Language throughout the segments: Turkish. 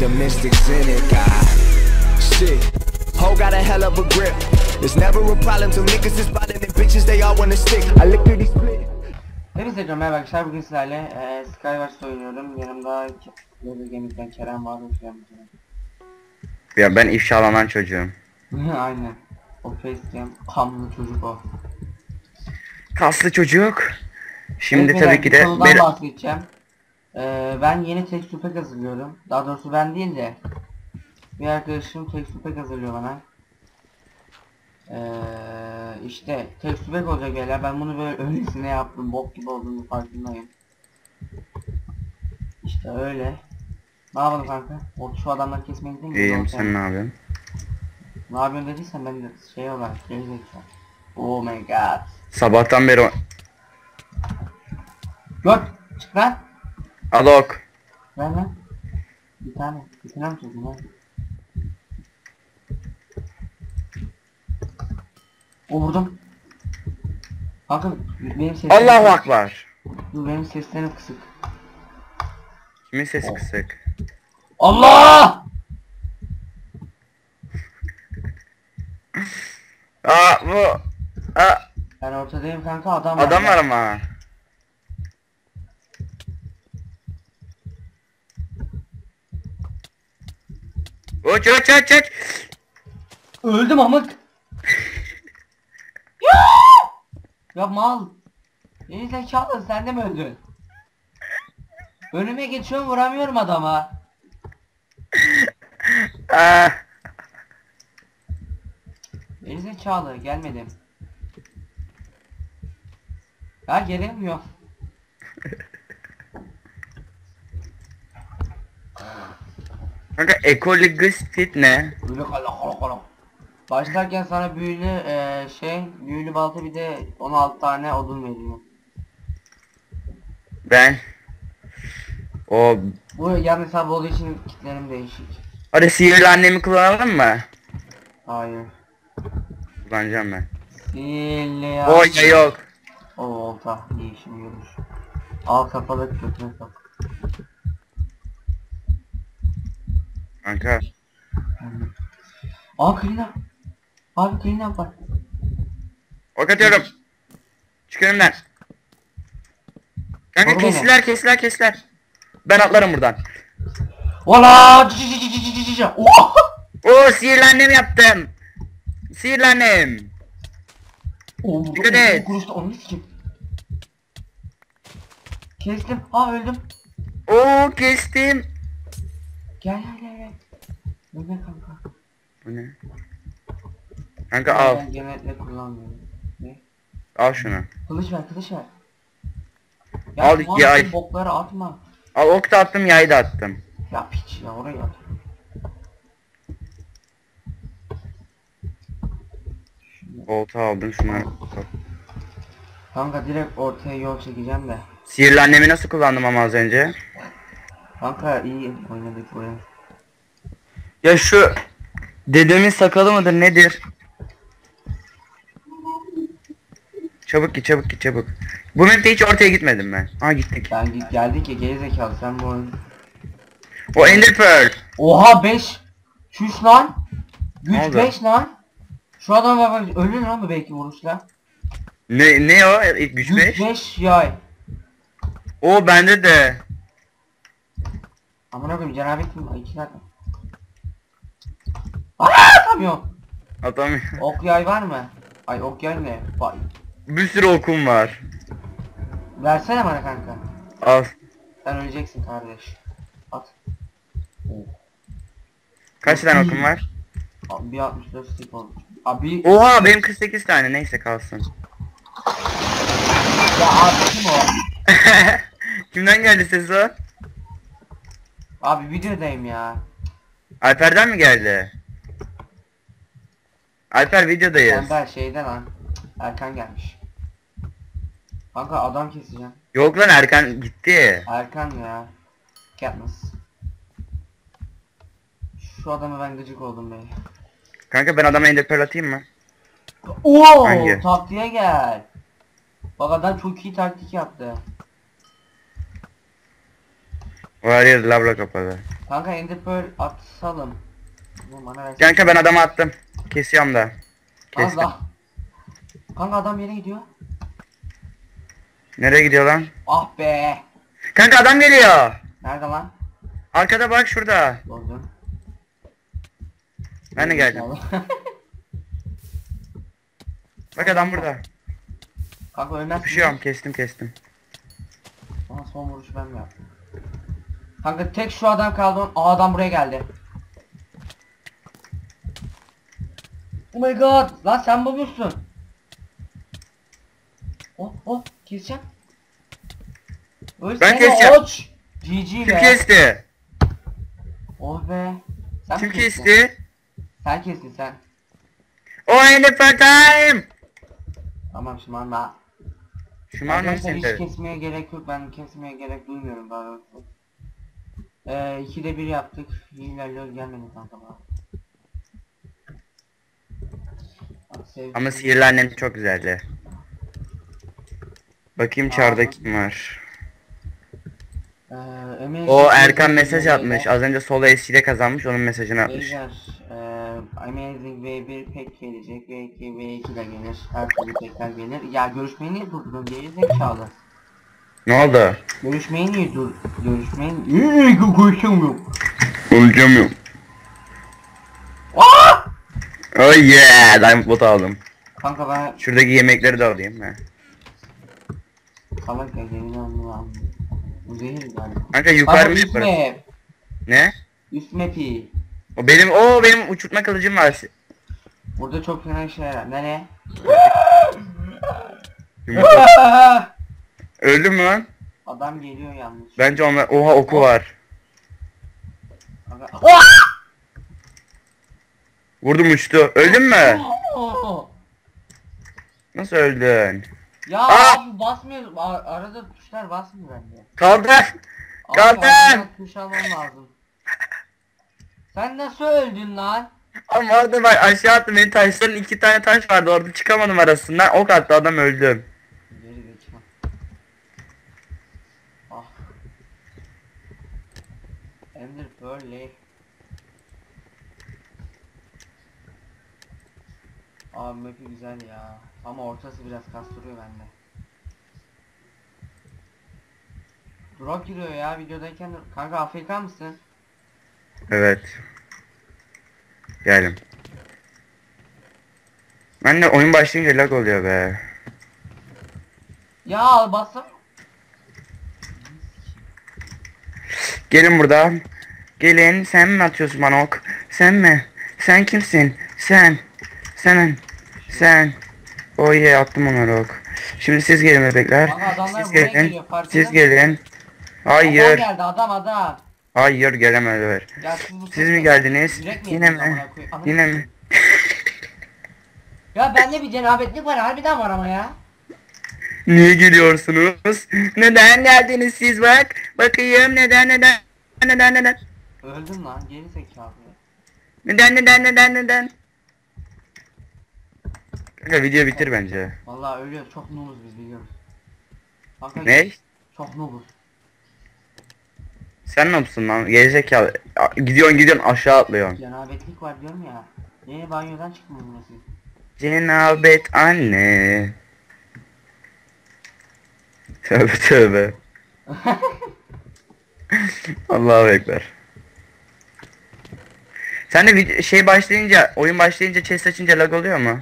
the mystics in it. God, shit. Ho got a hell of a grip. It's never a problem till niggas is spotting and bitches they all wanna stick. I lick through these split. Hepinize selam merhaba arkadaşlar bugün sizlerle e, Skywars oynuyorum yanımda Logo Gaming'den Kerem var Kerem. Ya ben ifşalanan çocuğum. Aynen o facecam kanlı çocuk o Kaslı çocuk. Şimdi Evet, tabii ki de bahsedeceğim e, Ben yeni tekstür pack hazırlıyorum daha doğrusu ben değil de Bir arkadaşım tekstür pack hazırlıyor bana e, işte tekstür pack olacak beyler ben bunu böyle öylesine yaptım bok gibi olduğunu farkındayım İşte öyle ne yapalım kanka? O şu adamları kesmeye gideyim mi? İyiyim sen ne yapıyorsun? Ne yapıyorsun dediysen ben de şey olarak zekalı. Oh my god. Sabahtan beri... o- Gör çık lan. Alok. Ver lan. Bir tane. Bir tane mi çözdün lan? O vurdum. Kanka benim sesim Allahu Akbar. Dur benim seslerim kısık. Kimin sesi Oh. kısık? Allah! Aa bu... Aa, Ben ortadayım kanka adam var. adam var ama. Uç uç uç uç. Öldüm amık. ya! ya mal. Geri zekalı sen de mi öldün? Önüme geçiyorum vuramıyorum adama. Geri zekalı gelmedim. Ya gelemiyor. Kanka ekoligistit ne? Böyle kala kala kala. Başlarken sana büyülü eee, şey büyülü balta bir de 16 tane odun veriyor. Ben... O... Bu yan hesabı olduğu için kitlerim değişik. Hadi sihirli annemi kullanalım mı? Hayır. Kullanacağım ben. Sihirli ya. O ya yok. O olta iyi işimi görmüş. Al kapalı kötüne sok. Kanka. Aa clean up. Abi clean up var. Ok atıyorum. Çık önümden. Kanka beni. kestiler kestiler kestiler. Ben atlarım buradan. Valla cici cici cici cici cici. Oha! Oo sihirli annem yaptım. Sihirli annem. Oo, Dikkat et. Kuruşta onu sikeyim. Kestim. Aa öldüm. Oo kestim. Gel gel gel gel. Bu ne kanka? Bu ne? Kanka al. Ben genellikle kullanmıyorum. Ne? Al şunu. Kılıç ver kılıç ver. Al, mal yay. bokları atma. Al ok da attım yay da attım. Ya piç ya oraya at. Olta aldım şunları. Kanka direkt ortaya yol çekeceğim de. Sihirli annemi nasıl kullandım ama az önce? Kanka iyi oynadık bu oyun. Ya şu dedemin sakalı mıdır nedir? Çabuk git çabuk git çabuk. Bu map'te hiç ortaya gitmedim ben. Ha gittik. Ben git geldik ya gerizekalı sen bu oyun. O Ender Pearl. Oha 5. Çüş lan. Güç oldu? 5 lan. Şu adam bak ölür lan bu belki vuruşla. Ne ne o? Güç Güç 5. 5 yay. O bende de. Amına koyayım cenabet mi? İki dakika. Aaa atamıyorum. Atamıyorum. Ok yay var mı? Ay ok yay ne? Vay. Bir sürü okum var. Versene bana kanka. Al. Sen öleceksin kardeş. At. Kaç tane okum var? Abi bir 64 stick oldu. Abi Oha benim 48 tane neyse kalsın. ya abi kim o? Kimden geldi ses o? Abi videodayım ya. Alper'den mi geldi? Alper videodayız. Tembel şeyden lan. Erkan gelmiş. Kanka adam keseceğim. Yok lan Erkan gitti. Erkan ya. Katniss. Şu adama ben gıcık oldum be. Kanka ben adama Ender Pearl atayım mı? Oo, Hangi? taktiğe gel. Bak adam çok iyi taktik yaptı. Her yer labla kapalı. Kanka Ender Pearl atalım. Oğlum bana versin. Kanka ben adamı attım. Kesiyorum da. Az Kestim. daha. Kanka adam yere gidiyor. Nereye gidiyor lan? Ah be. Kanka adam geliyor. Nerede lan? Arkada bak şurada. Bozdum. Ben de geldim. Bak adam burada. Kanka ölmez. Pişiyorum kestim kestim. Son vuruşu ben mi yaptım? Kanka tek şu adam kaldı. Aa adam buraya geldi. Oh my god. Lan sen bu musun? Oh oh keseceğim. Ölsene Ben keseceğim. oç. GG Kim be. kesti? Oh be. Sen Kim mi kestin? kesti? Sen kestin sen. O Ender Pearl time. Tamam şimdi ben Şuman mı Arkadaşlar hiç seni? kesmeye gerek yok. Ben kesmeye gerek duymuyorum daha doğrusu. Ee, ikide bir yaptık. İyi ilerliyoruz gelmedi kanka bana. Bak, sevdim. Ama sihirli annem çok güzeldi. Bakayım çarda kim var. Ee, Ömer- O Erkan mesaj atmış. Az önce solo SC'de kazanmış onun mesajını atmış. Beyler, eee Amazing V1 pek gelecek, V2, V2 de gelir, her türlü pekler gelir. Ya görüşmeyi niye durdurdun geri zekalı? Ne oldu? Görüşmeyi niye dur... Görüşmeyi... Eee konuşamıyorum. Konuşamıyorum. Aa! Oh yeah! Diamond bot aldım. Kanka ben Şuradaki yemekleri de alayım. He. salak ya gelin. Bu değil galiba. Kanka yukarı mı üst yukarı? map. Ne? Üst map'i. O benim o benim uçurtma kılıcım var. Burada çok fena şeyler var. Nereye? Yumurta. Öldün mü lan? Adam geliyor yalnız. Bence onlar oha oku var. Aa! Vurdum uçtu. Öldün mü? Nasıl öldün? Ya Aa! abi basmıyor. A- arada tuşlar basmıyor bende. Kaldır. Abi Kaldır. arkadan tuş almam lazım. Sen nasıl öldün lan? Ama orada bak aşağı attım benim taşların iki tane taş vardı orada çıkamadım arasından ok attı adam öldüm. Geri zekalı. Ah. Ender Pearl Abi map'i güzel ya. Ama ortası biraz kastırıyor bende. Drop giriyor ya videodayken. Kanka Afrika mısın? Evet. Geldim. Ben de oyun başlayınca lag oluyor be. Ya al bassam. Gelin buradan. Gelin sen mi atıyorsun bana ok? Sen mi? Sen kimsin? Sen. Sen. Sen. Oh yeah attım onları ok. Şimdi siz gelin bebekler. Adamlar Siz gelin. geliyor, Siz gelin. Adam Hayır. geldi adam adam. Hayır gelemediler. Siz, mi geldiniz? Yine mi? Yine mi? Ya bende bir cenabetlik var harbiden var ama ya. Niye gülüyorsunuz? Neden geldiniz siz bak? Bakayım neden neden neden neden Öldüm lan geri zekalı. neden neden neden neden Kanka video bitir bence. Vallahi ölüyoruz çok noobuz biz biliyoruz. Kanka, Ne? Çok noobuz. Sen ne yapsın lan? Gerizekalı. Gidiyorsun gidiyorsun aşağı atlıyorsun. Cenabetlik var diyorum ya. Yeni banyodan çıktım burası. Cenabet anne. Tövbe tövbe. Allahu ekber. Sen de vid- şey başlayınca, oyun başlayınca chest açınca lag oluyor mu?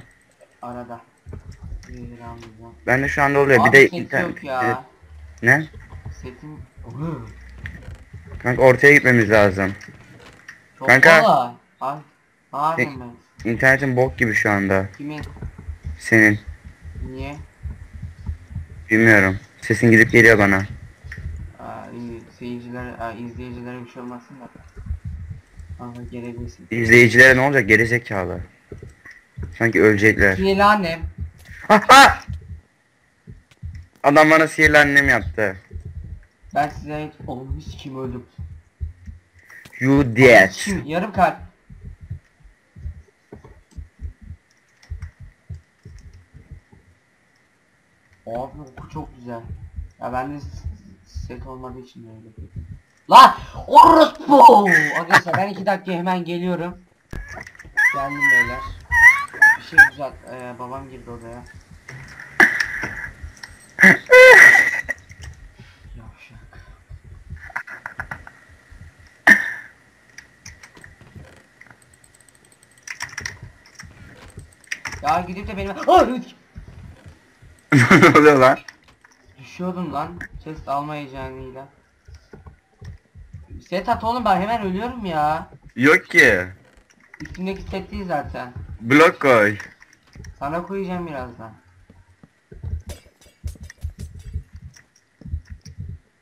Arada. Ben de şu anda oluyor. Abi bir de set internet. yok ya. Ne? Setim... Kanka ortaya gitmemiz lazım. Çok Kanka. kolay. Ben. İnternetin bok gibi şu anda. Kimin? Senin. Niye? Bilmiyorum. Sesin gidip geliyor bana. Aa, iyi. Seyirciler, aa, izleyicilere bir şey olmasın da. Kanka gelebilirsin. İzleyicilere ne olacak? Gerizekalı. Sanki ölecekler. Sihirli annem. Ha ha! Adam bana sihirli annem yaptı. Ben size ait oğlum hiç kim öldüm. You dead. Kim? Yarım kalp. Abi oku çok güzel. Ya bende s- set olmadığı için öyle. Lan orospu. Arkadaşlar ben iki dakika hemen geliyorum. Geldim beyler. Şey güzel. Ee, babam girdi odaya. Yavşak. Ya gidip de benim... Ay! ne oluyor lan? Düşüyordum lan. Chest alma heyecanıyla. Set at oğlum ben hemen ölüyorum ya. Yok ki. Üstümdeki set değil zaten. Blok koy. Sana koyacağım birazdan.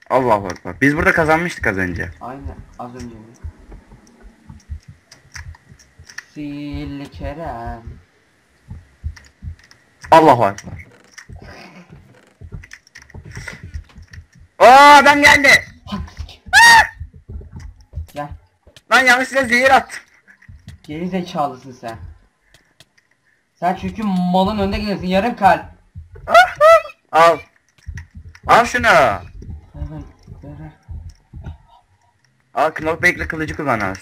Allah Allah. Biz burada kazanmıştık az önce. Aynen az önce? Sil Kerem. Allah var. Aa adam geldi. Gel. Lan yanlışlıkla zehir attım. Geri zekalısın sen. Sen çünkü malın önde gidiyorsun yarım kalp. Al. Al şunu. Al knockback'le kılıcı kullan az.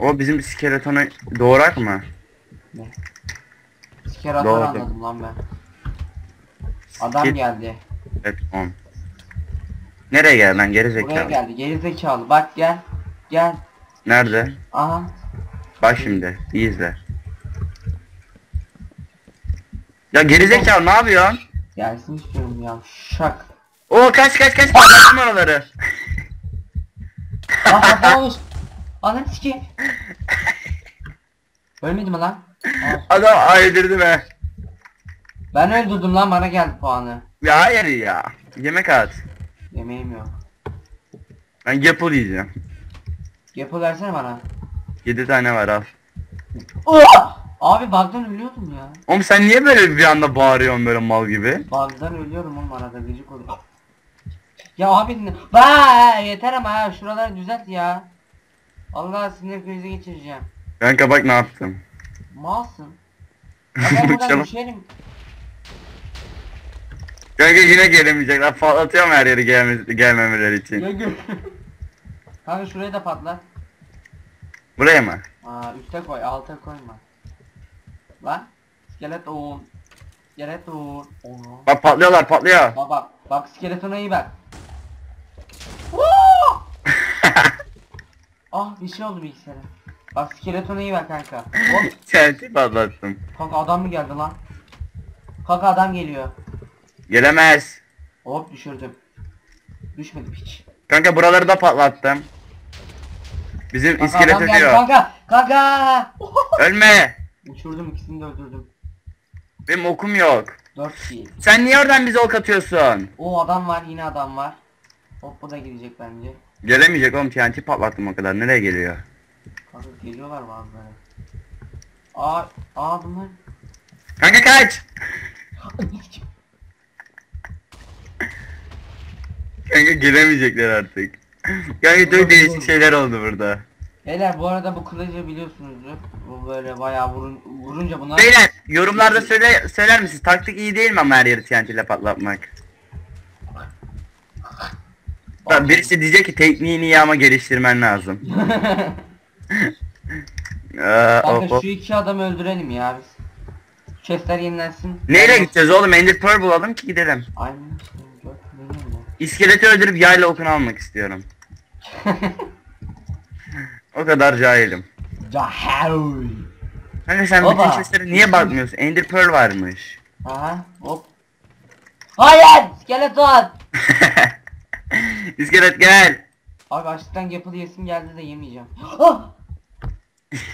O bizim skeletonu doğurak mı? Ne? Siker Doğru. anladım lan ben. Adam Git. geldi. Evet on. Nereye gel lan geri Buraya zekalı? geldi. Geri zekalı. Bak gel. Gel. Nerede? Aha. Bak şimdi. iyi izle. Ya geri zekalı ne yapıyorsun? Gelsin istiyorum ya. Şak. Oo kaç kaç kaç patlattım oraları. Aa ne olmuş? Ananı sikeyim. Ölmedi mi lan? Al. Adam aydırdı be. Ben öldürdüm lan bana geldi puanı. Ya hayır ya. Yemek at. Yemeğim yok. Ben Gapple yiyeceğim. Yapı versene bana. 7 tane var al. Oh! Abi bug'dan ölüyordum ya. Oğlum sen niye böyle bir anda bağırıyorsun böyle mal gibi? Bug'dan ölüyorum oğlum arada gıcık oluyor. Ya abi ne? Vay yeter ama ya şuraları düzelt ya. Allah sinir krizi geçireceğim. Kanka bak ne yaptım. Malsın. Ya ben buradan Canım. düşerim. Kanka yine gelemeyecekler. Patlatıyorum her yeri gelme gelmemeleri için. Ya gö- Kanka şuraya da patlat. Buraya mı? Aa üste koy alta koyma. Lan. Skeleton. Skeleton. Oo. Bak patlıyorlar patlıyor. Bak bak. Bak skeletona iyi bak. Ah bir şey oldu bilgisayara. Bak skeletona iyi bak kanka. Hop. Çelti patlattım. Kanka adam mı geldi lan? Kanka adam geliyor. Gelemez. Hop düşürdüm. Düşmedi hiç. Kanka buraları da patlattım. Bizim Kanka iskelet adam geldi ölüyor. kanka. Kanka. Ölme. Uçurdum ikisini de öldürdüm. Benim okum yok. 4 kill. Sen niye oradan bize ok atıyorsun? O adam var yine adam var. Hop bu da gidecek bence. Gelemeyecek oğlum TNT patlattım o kadar. Nereye geliyor? Kanka geliyorlar bazıları. Aa, aa bunlar. Kanka kaç. Kanka gelemeyecekler artık. Kanka çok değişik şeyler oldu burada. Beyler bu arada bu kılıcı biliyorsunuzdur. Bu böyle bayağı vurun, vurunca buna Beyler yorumlarda söyle söyler misiniz? Taktik iyi değil mi ama her yeri TNT ile patlatmak? Bak birisi diyecek ki tekniğini iyi ama geliştirmen lazım. Aa, Kanka şu iki adamı öldürelim ya biz. Chestler yenilensin. Neyle gideceğiz oğlum? Ender Pearl bulalım ki gidelim. Aynen. İskeleti öldürüp yayla okunu almak istiyorum. O kadar cahilim. Cahil. Kanka sen Baba. bütün chestlere niye bakmıyorsun? Ender Pearl varmış. Aha hop. Hayır! Skeleton! İskelet gel. Abi açlıktan yapılı yesim geldi de yemeyeceğim. Ah!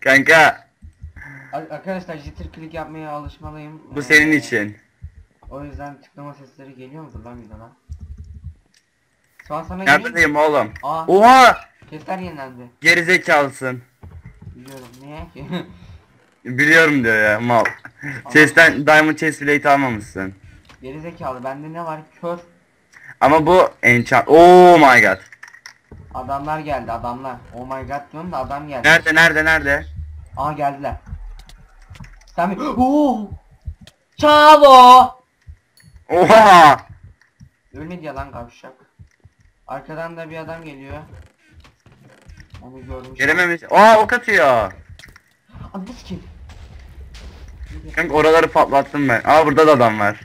Kanka Ar- Arkadaşlar jitter click yapmaya alışmalıyım. bu Ee, senin için. O yüzden tıklama sesleri geliyor mudur lan videoda? Şu an sana geliyor mu? Neredeyim oğlum? Aa, Oha! chestler yenilendi. Gerizekalısın. Biliyorum niye ki? Biliyorum diyor ya mal. Chest'ten Diamond Chest Plate almamışsın. Geri zekalı bende ne var? Kör. Ama bu enchant. Oh my god. Adamlar geldi adamlar. Oh my god diyorum da adam geldi. Nerede nerede nerede? Aa geldiler. Sen bir... Oo! Çavo! Oha! Ölmedi ya lan kavşak. Arkadan da bir adam geliyor. Onu görmüş. Gelememiş. Aa ok atıyor. Abi kim? Kanka oraları patlattım ben. Aa burada da adam var.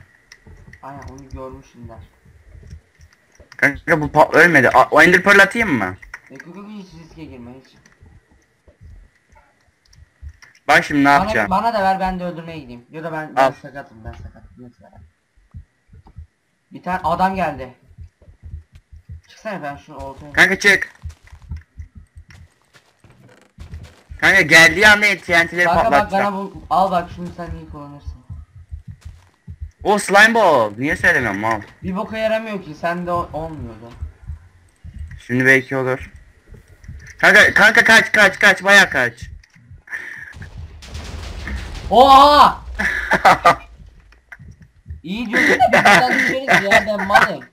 Aynen onu görmüşsündür. Kanka bu pat ölmedi. Aa, o ender pearl atayım mı? Yok yok yok, hiç riske girme hiç. Bak şimdi ne Bana, yapacağım. bana da ver ben de öldürmeye gideyim. Ya da ben, ben Al. sakatım ben sakatım. Lütfen. Bir tane adam geldi. Çıksana ben şunu ortaya. Kanka çık. Kanka geldiği anda TNT'leri Kanka bak bana bu al bak şunu sen iyi kullanırsın. O slime ball. Niye söylemiyorum mal? Bir boka yaramıyor ki sende o- olmuyordu. Şimdi belki olur. Kanka kanka kaç kaç kaç baya kaç. Oha! İyi diyorsun buradan düşeriz ya ben malım.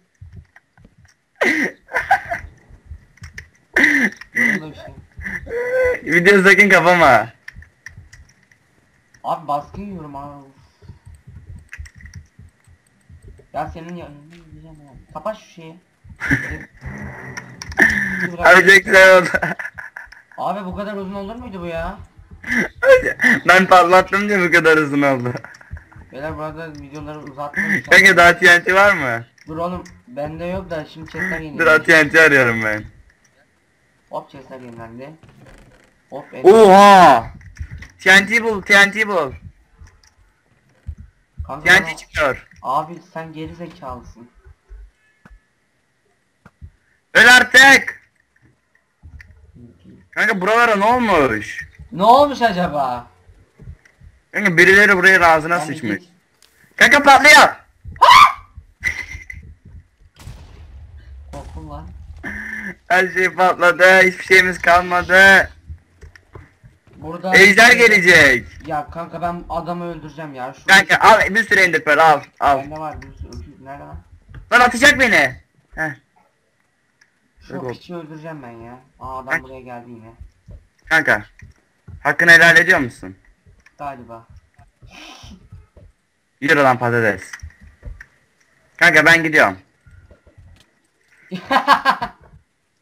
Böyle bir şey. Video sakın kapama. Abi baskın yiyorum abi. Ya senin yanında yiyeceğim ya. Kapat şu şeyi. Abi çok güzel oldu. Abi bu kadar uzun olur muydu bu ya? ben patlattım diye bu kadar uzun oldu. Beyler burada videoları uzattım. Kanka daha TNT var mı? Dur oğlum bende yok da şimdi chestler Dur yenilendi. TNT arıyorum ben. Hop chestler yenilendi. Hop el- Oha! TNT bul, TNT bul. Kanka bana- TNT çıkıyor. Abi sen geri zekalısın. Öl artık. Kanka buralara ne olmuş? Ne olmuş acaba? Kanka birileri buraya ağzına sıçmış. Kanka patlıyor. Korktum lan. Her şey patladı. Hiçbir şeyimiz kalmadı. Burada Ejder gelecek. Ya kanka ben adamı öldüreceğim ya. Şu Kanka al bir sürü ender pearl al. Al. Bende var bir sürü nerede lan? Lan atacak beni. Heh. Şu Yok. piçi öldüreceğim ben ya. Aa adam Kaç? buraya geldi yine. Kanka. Hakkını helal ediyor musun? Galiba. Yürü lan patates. Kanka ben gidiyorum.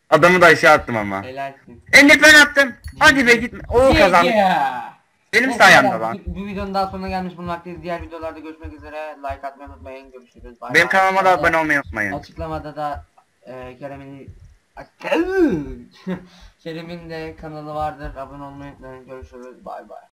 Adamı da aşağı attım ama. Helalsin. Ender pearl attım. Hadi be gitme. Oo kazandık. Yeah. Benim Neyse, sayemde lan. Bu, bu videonun daha sonuna gelmiş bulunmaktayız. Diğer videolarda görüşmek üzere. Like atmayı unutmayın. Görüşürüz. Bay Benim bay. kanalıma da abone olmayı unutmayın. Açıklamada da e, Kerem'in Kerem'in de kanalı vardır. Abone olmayı unutmayın. Görüşürüz. Bay bay.